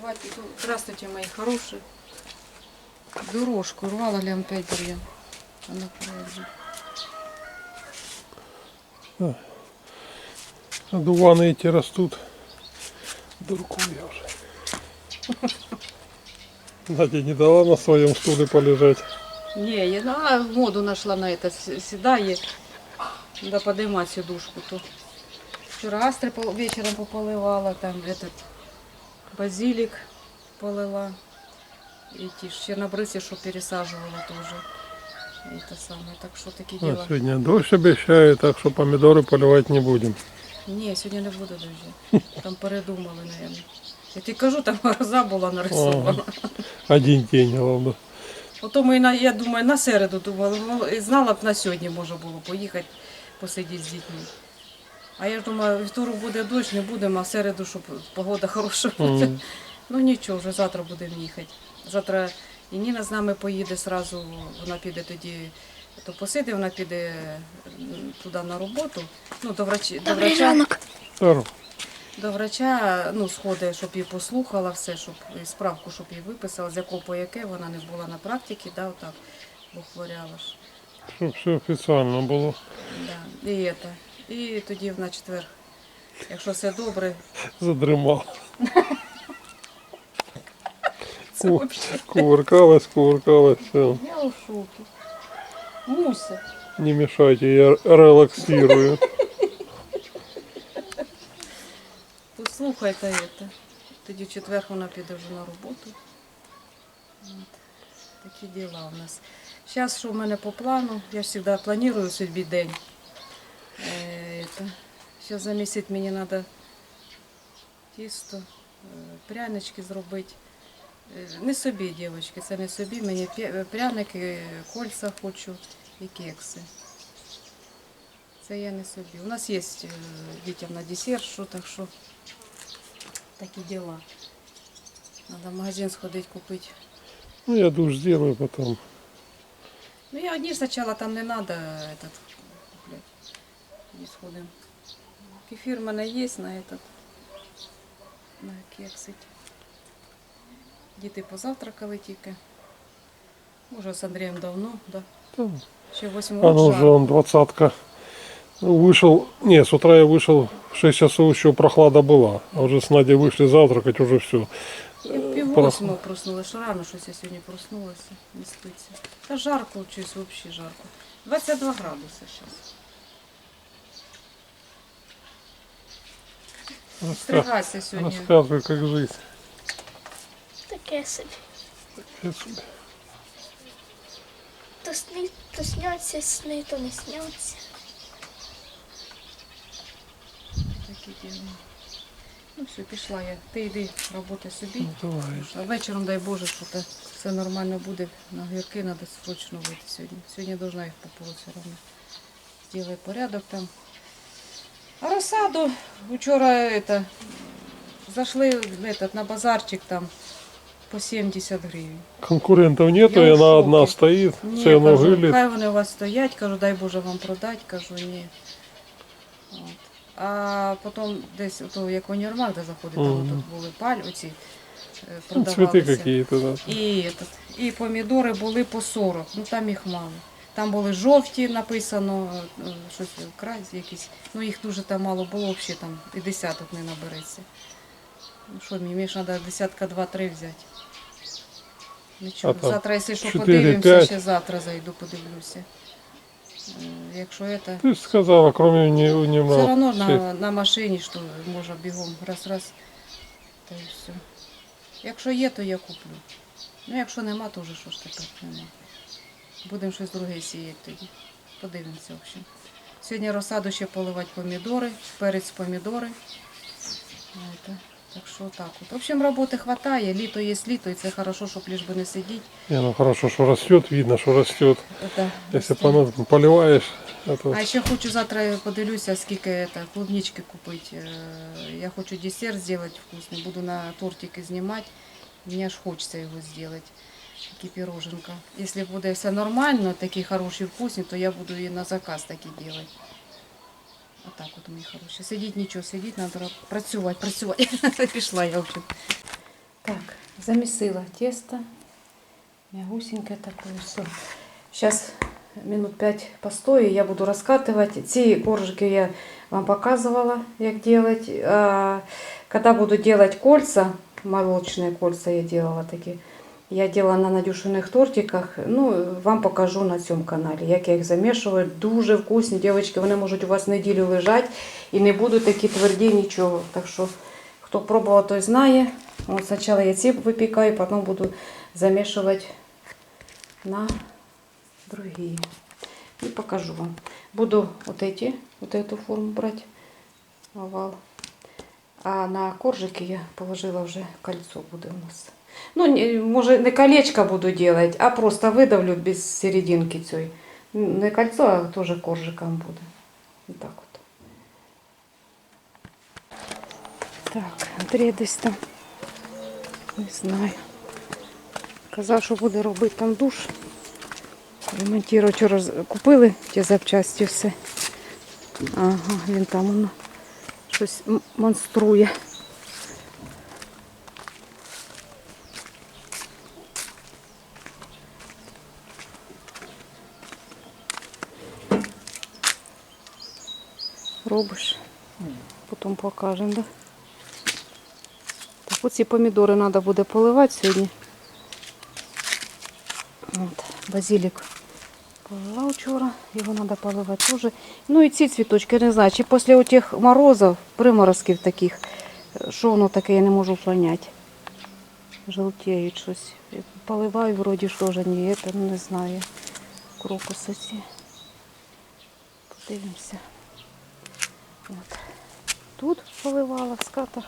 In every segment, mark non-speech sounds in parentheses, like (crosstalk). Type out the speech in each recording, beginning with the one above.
рвать иду. Здравствуйте, мои хорошие. Дорожку рвала глянь опять бурьян. Она пролежит. Дуваны эти растут. Дурку я уже. (laughs) Надя не дала на своем стуле полежать. Не, я она моду нашла на это. с- Седає. Надо поднимать сидушку. То. Вчера астри пол- вечером пополивала, там этот базилик полила. Эти ж чернобрысы, что пересаживала тоже. Это самое. Так что такие А дела. сегодня дождь обещает, так что помидоры поливать не будем. Ні, сьогодні не буде дощу. Там передумали, мабуть. Я тобі кажу, там гроза була нарисована. Один день, главное. Ото ми, на- я думаю, на середу думали, ну, і знала б на сьогодні можна було поїхати посидіти з дітьми. А я ж думаю, вівторок буде дощ, не будемо, а в середу, щоб погода хороша буде. М. Ну нічого, вже завтра будемо їхати. Завтра і Ніна з нами поїде зразу, вона піде тоді, то посиде, вона піде туди на роботу. Ну, до, врачі, до врача. До врача ну, сходить, щоб її послухала все, щоб і справку, щоб її виписала, з якого по яке вона не була на практиці, да, отак, бо хворяла ж. Щоб все офіційно було. Да. І, это. і тоді на четвер, якщо все добре, Задремав. (laughs) це О. взагалі. Кувыркалась, кувыркалась, все. Я у шокі. Муся. Не мешайте, я релаксирую. Послухайте это. Тоді в четвер вона піде вже на роботу. От. Такі діла у нас. Зараз, що в мене по плану, я ж завжди планую собі день. Е, это. Зараз замісити мені треба тісто, е, прянички зробити. Е, Не собі, дівчатки, це не собі. Мені п'я- пряники, кольця хочу і кекси. Це я не собі. У нас є е, дітям на десерт, що так що такі діла. Треба в магазин сходити купити. Ну, я душ сделаю потом. Ну я одні спочатку там не треба этот купляти. І сходимо. Кефір в мене є на этот. На кексить. Діти позавтракали тільки. Може з Андрієм давно, да. Там. Ще 8 А ну років. уже он двадцатка. Вышел, не, с утра я вышел, в 6 часов еще прохлада была. А уже с Надей вышли завтракать, уже все. Я в пів восьмого проснулася, що рано щось я сьогодні проснулася, не спиться. Та жарко щось взагалі жарко. 22 градуси зараз. Стригайся сьогодні. Рассказывай, как жизнь. Таке собі. Я себе. То сни, то сняться сни, то не сняться. Такі діла. Ну все, пішла я. Ти йди, роботи собі. Ну, давай. А вечором, дай Боже, що те все нормально буде. На гірки треба срочно вийти сьогодні. Сьогодні должна їх пополити все одно. Зробити порядок там. А розсаду вчора это, зайшли в этот, на базарчик там по 70 гривень. Конкурентов нету, Я и в она шоке. одна стоит, Ні, цену кажу, вылет. хай вони у вас стоять, кажу, дай Боже вам продати, кажу, ні. От. А потім десь, ото, як універмаг, де заходить, там Мгм. тут були паль, оці е, Ну, цветы продавалися. какие-то, да. І, этот, і помідори були по 40, ну там їх мало. Там були жовті, написано, е, щось край якісь. Ну їх дуже там мало було, взагалі там і десяток не набереться. Ну що, мені ж треба десятка два-три взяти. Нічого, А там завтра, якщо що, чотири, подивимося, п'ять? ще завтра зайду, подивлюся. Е, Якщо це, Ты же сказала, кроме не, не все одно на, на машині, що можна бігом раз-раз, та і все. Якщо є, то я куплю. Ну, якщо нема, то вже що ж тепер нема. Будемо щось друге сіяти тоді. Подивимося, в общем. Сьогодні розсаду ще поливати помідори, перець помідори. Это. Так що так от. В общем, роботи хватає, літо є літо, і це хорошо, щоб лиш би не сидіти. Не, ну хорошо, что растет, видно, что растет. Это, Если по- поливаешь, это А ще хочу завтра подивлюся, скільки это, клубнички купити. Е, Я хочу десерт зробити вкусний, буду на тортики знімати. Мені ж хочеться його зробити. Такі піроженка. Якщо буде все нормально, такі хороші вкусні, то я буду і на заказ такі робити. Отак от, мої хороші. Сидіть нічого, сидіть, треба працювати, працювати. (laughs) Пішла я, в общем. Так, замесила тесто. Мягусенькое такое все. Сейчас минут 5 постою, я буду раскатывать. Ці коржики я вам показывала, як делать. А, когда буду делать кольца, молочные кольца я делала такие, я делала на надюшених тортиках. Ну, вам покажу на цьому каналі, як я їх замішую. Дуже вкусні, дівчатки, вони можуть у вас неділю лежати і не будуть такі тверді, нічого. Так що, хто пробував, той знає. От спочатку я ці випікаю, потім буду замішувати на другие. И покажу вам. Буду вот эти, вот эту форму брать, овал. А на коржики я положила уже кольцо буде у нас. Ну, може, не колечко буду делать, а просто видавлю без серединки цієї. Не кольцо, а теж коржиком буде. Вот так от. Так, Андрій там. Не знаю. Казав, що буде робити там душ. Ремонтувати вчора з- купили ті запчасті все. Ага, він там воно щось монструє. Робиш. Потім покажемо, да? Так, оці помідори треба буде поливати сьогодні. От, базилік поливав вчора, його треба поливати теж. Ну і ці цвіточки, не знаю, чи після тих морозів, приморозків таких, е, що воно таке, я не можу поняти. Желтіють щось. Поливаю, вроді що ж ні, це не знаю. Крокуси ці. Подивимося. От. Тут поливала в скатах.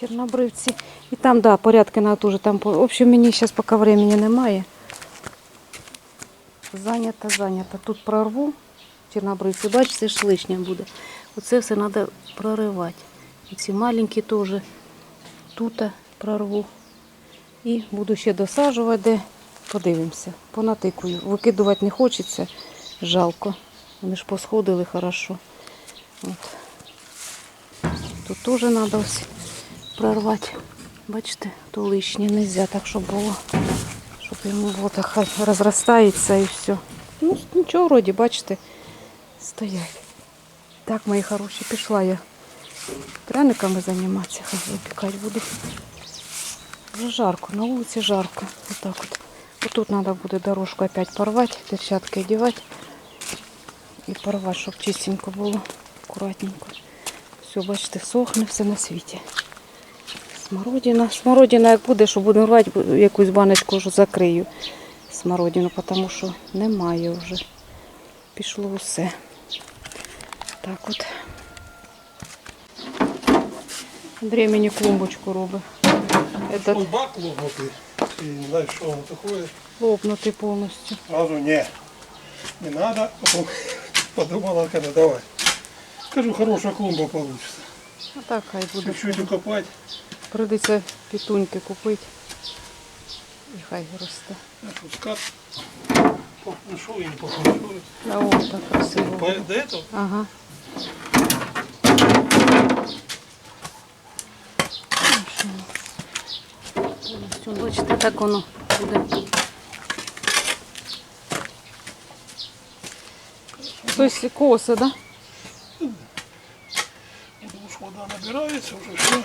Чорнобривці. І там, да, порядки на теж там. по- В общем, мені зараз поки времени немає. Зайнята, зайнята. Тут прорву чорнобривці. Бачите, ж лишнє буде. Оце все треба проривати. І ці маленькі теж тут прорву. І буду ще досаджувати, де подивимося. Понатикую. Викидувати не хочеться. Жалко. Вони ж посходили хорошо. От. Тут теж треба ось прорвати. Бачите, то лишнє не можна так, щоб було. Щоб було так розростається і все. Ну, нічого вроді, бачите, стоять. Так, мої хороші, пішла я пряниками займатися, хай випікати буду. Вже жарко, на вулиці жарко. Отак от. Отут треба буде дорожку опять порвати, перчатки одягати і порвати, щоб чистенько було, акуратненько. Все, бачите, сохне все на світі. Смородина. Смородина як буде, що буду рвати, якусь баночку вже закрию. Смородину, тому що немає вже. Пішло все. Так от. Андрій мені клумбочку робить. Этот бак лопнутый. И не знаю, что он такое. лопнутий повністю. Сразу не. Не надо. Подумала, когда давай. Скажу, хорошая клумба получится. А так хай буде. Чуть-чуть укопать. Прийдеться пітуньки купити. І хай росте. А тут скат. Похнушу и не похнушу. А о, так красиво. По- До этого Ага. Повністю, Бачите, так воно буде. Тобто коси, да? потому что вода набирается уже все.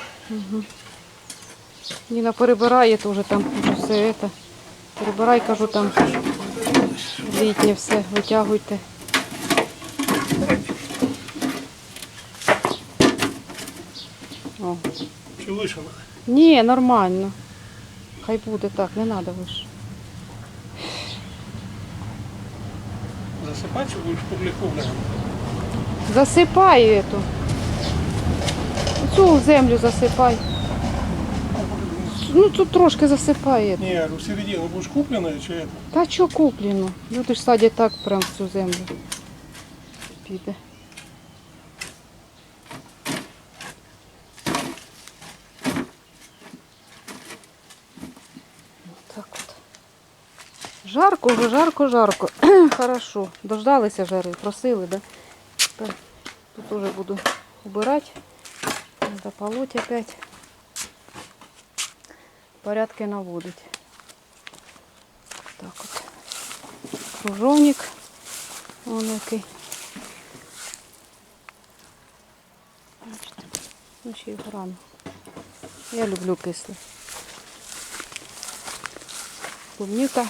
Ніна перебирає теж там вже все це. Перебирай, кажу, там літнє все, витягуйте. О. Выше надо. Ні, нормально. Хай буде так, не треба вище. Засыпать, что будешь публику, бля. Засипай эту. Цю землю засипай. Ну тут трошки засипай. эту. Не, в середину будешь купленная, что это? Та що куплено? Люди ж садять так прям в цю землю. Піде. Жарко вже, жарко, жарко. (clears throat) Хорошо. Дождалися жари, просили, да? Тепер Тут уже буду убирати. Надо полоть опять. порядки наводить. Так от. Кружовник. Вон який. Ну, ще й грано. Я люблю кисле. Клубника.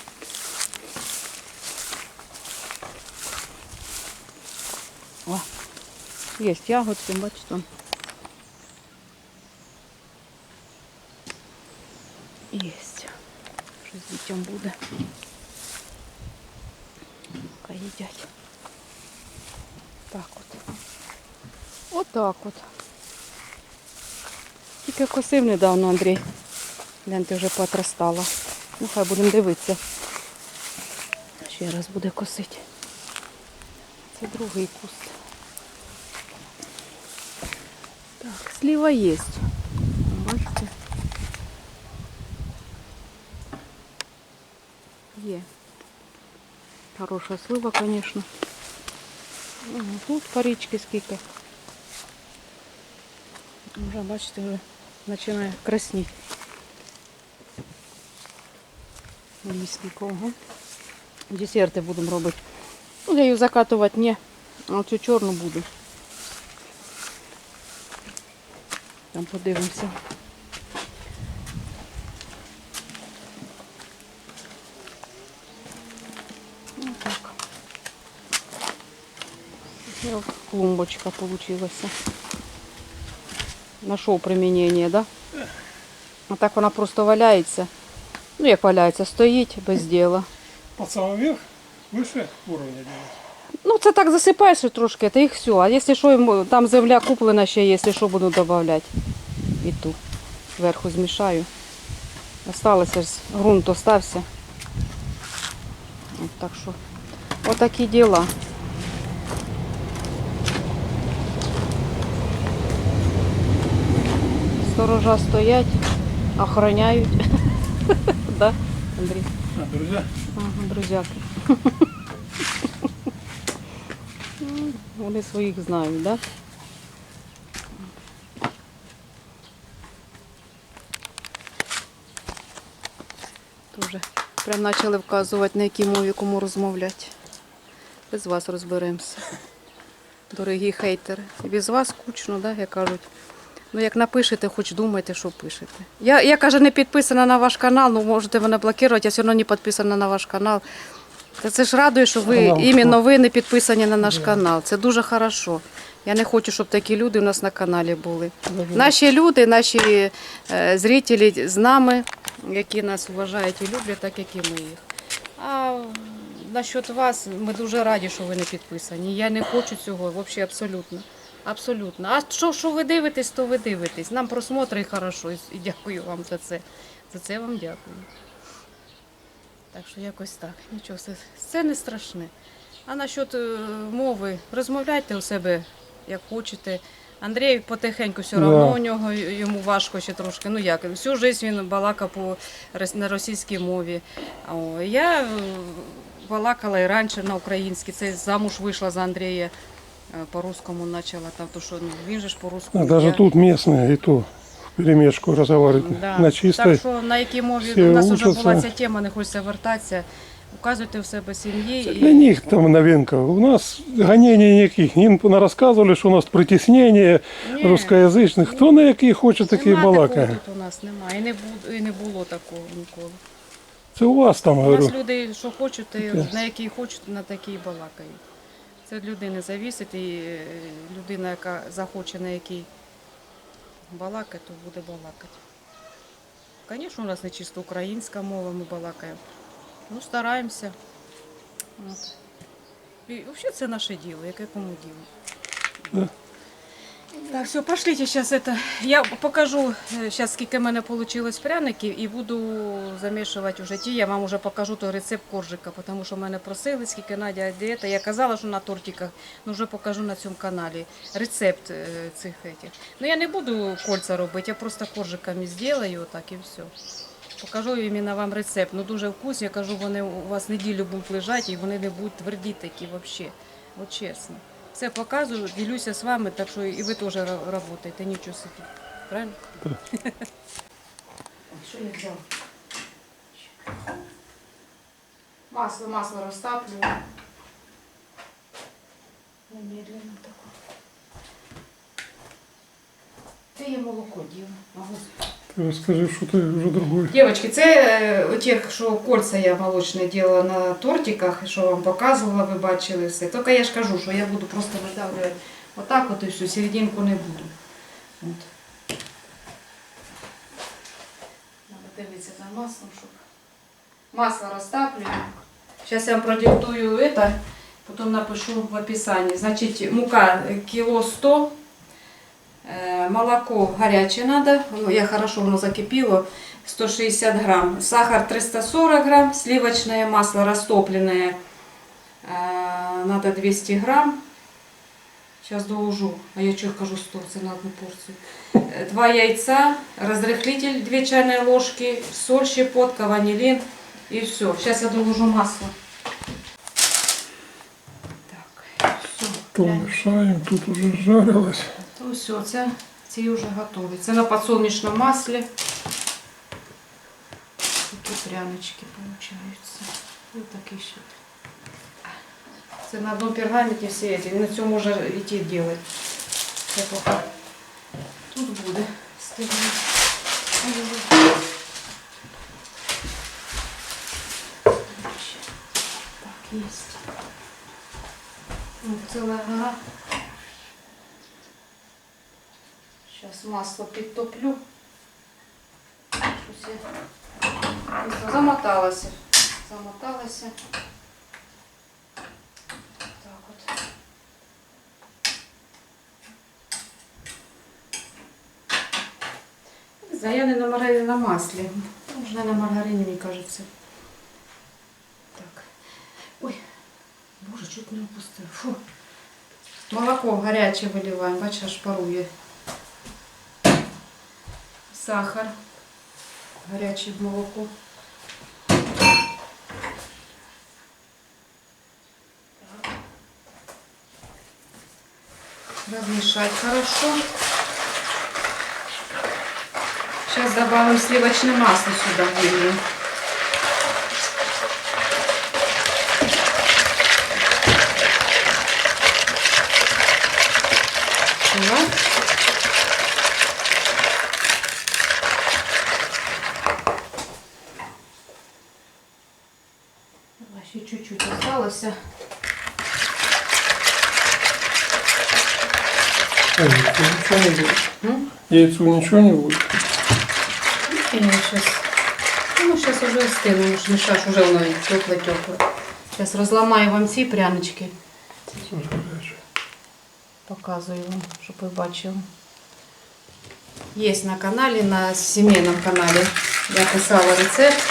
Є ягодки, бачите. Щось з дітям буде. Хай їдять. Так от. Отак от. Тільки косив недавно Андрій. Гляньте, вже потрастала. Ну, хай будемо дивитися. Ще раз буде косити. Це другий куст. сліва є. Бачите? Є. Хороша слива, звісно. Ага, Тут парички скільки. Вже, бачите, вже починає красніти. Лісника, ага. Десерти будемо робити. Ну, я її закатувати ні, а цю чорну буду. Там подивимося. Ну, так. Ось от клумбочка получилася. Нашов примінення, да? А так вона просто валяється. Ну, як валяється, стоїть без діла. Под самый верх, выше уровня делать. Ну, це так засипаєш трошки, та і все. А якщо що, там земля куплена ще, є, якщо що, буду додавати. І ту. Зверху змішаю. Осталося ж, ґрунт остався. От так що, отакі діла. Сторожа стоять, охороняють. (laughs) Да, Андрій? А, друзья, Ага, друзяки. (laughs) Ну, Вони своїх знають, так? Да? Тоже прям почали вказувати, на якій мові кому розмовляти. Без вас розберемося. Дорогі хейтери. Без вас скучно, да, як кажуть. Ну, як напишете, хоч думайте, що пишете. Я, я каже, не підписана на ваш канал, ну можете мене блокувати, я все одно не підписана на ваш канал. Та це ж радує, що ви іменно ви не підписані на наш канал. Це дуже хорошо. Я не хочу, щоб такі люди у нас на каналі були. Наші люди, наші е, зрителі з нами, які нас вважають і люблять, так як і ми їх. А насчет вас, ми дуже раді, що ви не підписані. Я не хочу цього, взагалі абсолютно. Абсолютно. А що, що ви дивитесь, то ви дивитесь. Нам просмотри і хорошо. І дякую вам за це. За це вам дякую. Так що якось так. Нічого, це, не страшне. А насчет е, мови, розмовляйте у себе як хочете. Андрій потихеньку все Да. одно у нього йому важко ще трошки. Ну як, всю життя він балакав по, на російській мові. О, я е, балакала і раніше на українській. Це замуж вийшла за Андрія. е, По-русскому почала, там, то що ну, він же ж по-русскому. даже я- тут местные и то в перемешку разговаривают Да. на Так чистой. що на якій мові всі у нас вже учаться. була ця тема, не хочеться вертатися. Указуйте в себе сім'ї. Це і- Для них там новинка. У нас гонений никаких. Им рассказывали, что у нас притеснение Ні, русскоязычных. Кто на який хоче, такий нема такого балакає. тут у нас немає. І не, буд- і не було такого ніколи. Це у вас там, У говорю. нас люди, що хочуть, і Таке. на який хочуть, на такий балакають. Це від людини завісить, і е, людина, яка захоче на який балакати, то буде балакати. Звісно, у нас не чисто українська мова, ми балакаємо. Ну, стараємося. От. І взагалі це наше діло, яке кому діло. Так, все, пошлите сейчас это. Я покажу сейчас, скільки в мене вийшло пряників і буду замішувати вже ті. Я вам вже покажу той рецепт коржика, тому що мене просили, скільки Надя дієта. Я казала, що на тортиках, ну вже покажу на цьому каналі рецепт е, цих этих. Ну я не буду кольця робити, я просто коржиками зроблю так і все. Покажу іменно вам рецепт. Ну дуже вкусні, я кажу, вони у вас неділю будуть лежати і вони не будуть тверді такі взагалі. От чесно. Все показую, ділюся з вами, так що і ви теж ра- працюєте, нічого собі. Правильно? Що я взяла? Масло, масло розтаплюю. Немедленно тако. Це я молоко діла. Могу Ти розкажи, що ти вже другий. Девочки, це е, у тих, що кольця я молочне діла на тортиках, що вам показувала, ви бачили все. Тільки я ж кажу, що я буду просто видавлювати отак от і все, серединку не буду. От. Надо дивитися за маслом, щоб масло розтаплюю. Зараз я вам продиктую это, потім напишу в описании. Значить, мука кіло 100, Э, Молоко горячее надо, я хорошо оно закипело, 160 грамм. Сахар 340 грамм, сливочное масло растопленное э, надо 200 грамм. Сейчас доложу, а я что кажу 100, це на одну порцию. Э, Два яйца, разрыхлитель 2 чайные ложки, соль, щепотка, ванилин и все. Сейчас я доложу масло. Так, все. Помішаємо, тут уже жарилось. Все, це ці вже готові. Це на підсолнечному маслі. Такі прянички получаються. Ось такі ще. Це на одному пергаменті всі ці. На цьому можна йти робити. Це поки тут буде стигнути. Так, є. Ціла гора. Масло підтоплю. Замоталася. Замоталася. Так от. Не знаю, я не на, мар- на маслі. Можна на маргарині, мені кажеться. Так. Ой, боже, чуть не опустив. Фу. Молоко гаряче виливаємо, бачиш, парує. Сахар, гаряче молоко. Размешать хорошо. Сейчас добавим сливочное масло сюда. Так. Ще чуть-чуть осталося. А, яйцу нічого не буде. М? Яйцу нічого не буде. И сейчас, ну, сейчас уже остыло, уж мешаешь, уже оно теплое-теплое. Сейчас разломаю вам ці прянички, Це теж гаряче. показую вам, щоб ви бачили. Є на каналі, на сімейному каналі. Я писала рецепт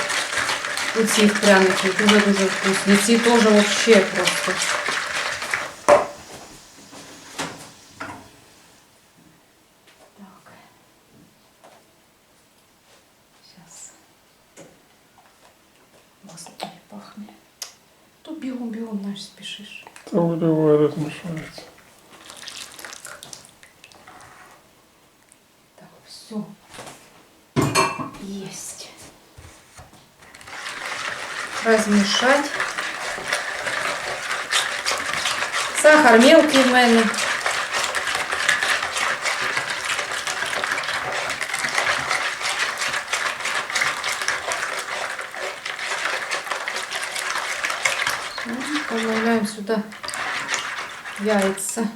у цих пряників. Дуже-дуже вкусні. Ці теж вообще просто. Так. Сейчас. Масло не пахне. Тут бігом-бігом, знаєш, спішиш. Та виливай розмішається. Размешать. Сахар мелкий в мене. Ну, Добавляем сюда яйца.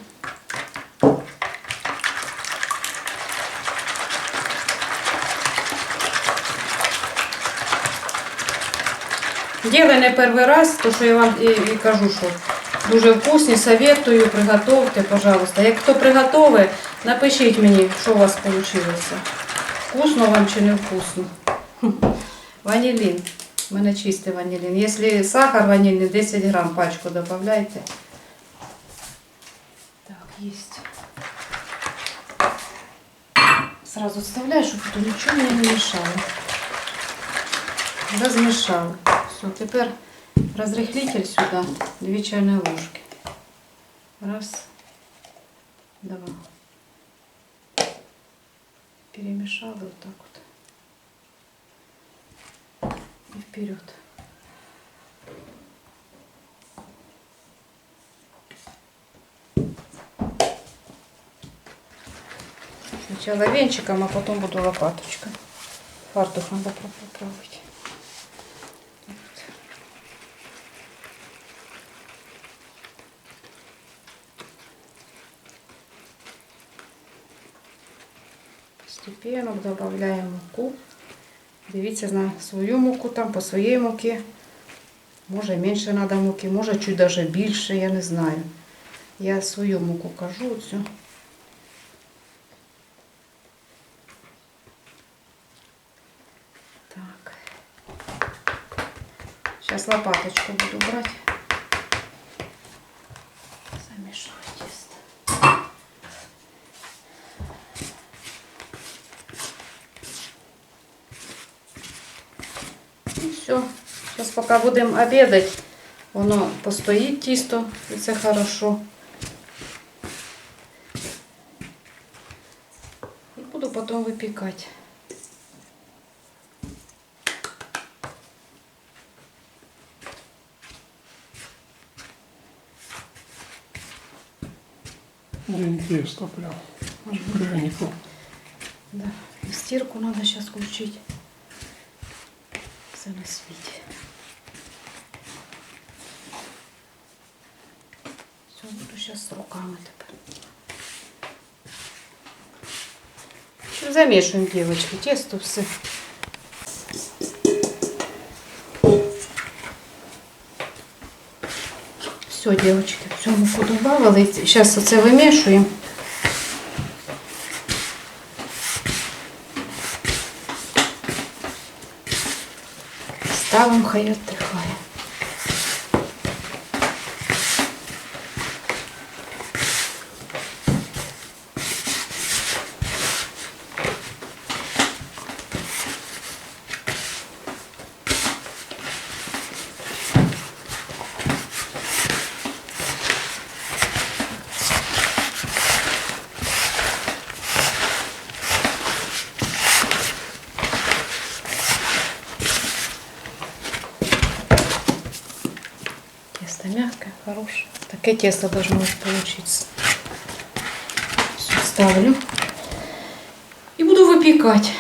Делай не перший раз, то що я вам і, і кажу, що дуже вкусні, советую, приготовте, пожалуйста. Як хто приготовить, напишіть мені, що у вас вийшло. Вкусно вам чи не вкусно. (laughs) Хм. Ванилин. У мене чистий ванилин. Якщо сахар ванильний, 10 грам пачку додавайте. Так, есть. Сразу вставляю, щоб тут нічого не мешало. Размешал. Все, теперь разрыхлитель сюда, две чайные ложки. Раз, два. Перемешала вот так вот. и вперед. Сначала венчиком, а потом буду лопаточкой. Фартухом попробую додаємо муку. Дивіться на свою муку, там по своїй муки. Може менше треба муки, може чуть даже більше, я не знаю. Я свою муку кажу оцю. Так. Сейчас лопаточку буду брать. Замешивать тесто. І все. Зараз поки будемо обідати, воно постоїть тісто, і це хорошо. І буду потім випікати. День теста прям. Прянику. Да. И стирку надо сейчас включить. Все на свете. Все, сейчас руками тепер. Замішуємо, девочки, тесто все. Все, девочки, все муку добавили. Сейчас оце вимішуємо. Ставимо, хай віддихає. Такое тесто должно получиться. Все ставлю. И буду выпекать.